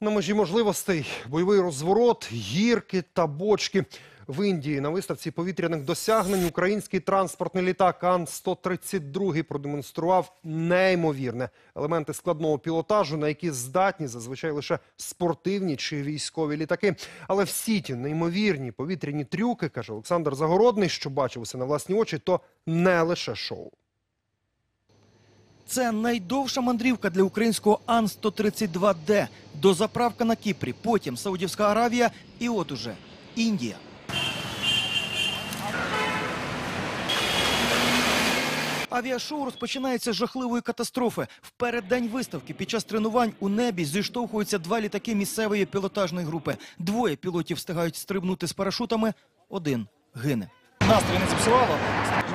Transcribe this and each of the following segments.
На межі можливостей бойовий розворот, гірки та бочки. В Індії на виставці повітряних досягнень український транспортний літак Ан-132 продемонстрував неймовірне елементи складного пілотажу, на які здатні зазвичай лише спортивні чи військові літаки. Але всі ті неймовірні повітряні трюки, каже Олександр Загородний, що бачив усе на власні очі, то не лише шоу. Це найдовша мандрівка для українського Ан-132Д. До заправка на Кіпрі, потім Саудівська Аравія і от уже Індія. Авіашоу розпочинається з жахливої катастрофи. В переддень виставки під час тренувань у небі зіштовхуються два літаки місцевої пілотажної групи. Двоє пілотів встигають стрибнути з парашутами, один гине. Настрой не зіпсувало.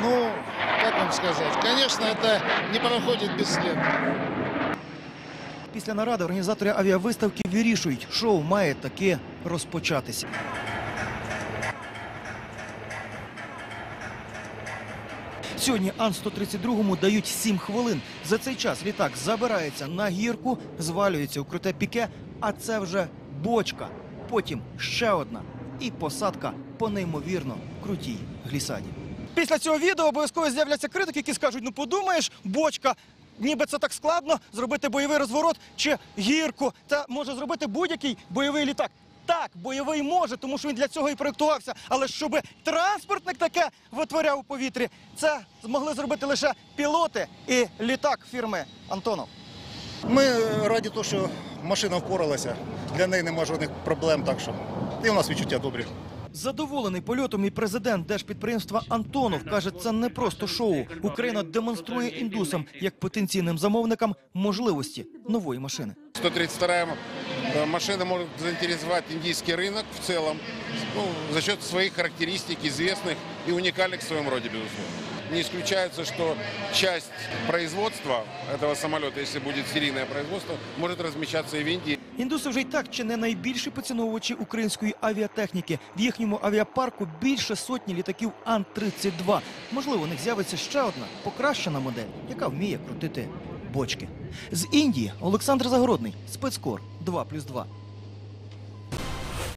Ну, вам сказать, конечно, это не проходит бесследно. Після наради організатори авіавиставки вирішують, шоу має таки розпочатися. Сьогодні Ан-132 дають 7 хвилин. За цей час літак забирається на гірку, звалюється у круте піке, а це вже бочка. Потім ще одна. І посадка по неймовірно крутій глісаді. Після цього відео обов'язково з'являться критики, які скажуть: ну подумаєш, бочка, ніби це так складно зробити бойовий розворот чи гірку. Та може зробити будь-який бойовий літак. Так, бойовий може, тому що він для цього і проєктувався. Але щоб транспортник таке витворяв у повітрі, це змогли зробити лише пілоти і літак фірми Антонов. Ми раді того, що машина впоралася. Для неї немає жодних проблем, так що і у нас відчуття добрі. Задоволений польотом і президент держпідприємства Антонов каже, це не просто шоу. Україна демонструє індусам як потенційним замовникам можливості нової машини. 132 э, машина может заинтересовать индийский рынок в целом ну, за счет своих характеристик, известных и уникальных в своем роде, безусловно. Не исключается, что часть производства этого самолета, если будет серийное производство, может размещаться и в Индии. Індуси вже й так чи не найбільші поціновувачі української авіатехніки. В їхньому авіапарку більше сотні літаків Ан-32. Можливо, у них з'явиться ще одна покращена модель, яка вміє крутити бочки. З Індії Олександр Загородний, спецкор 2+,2.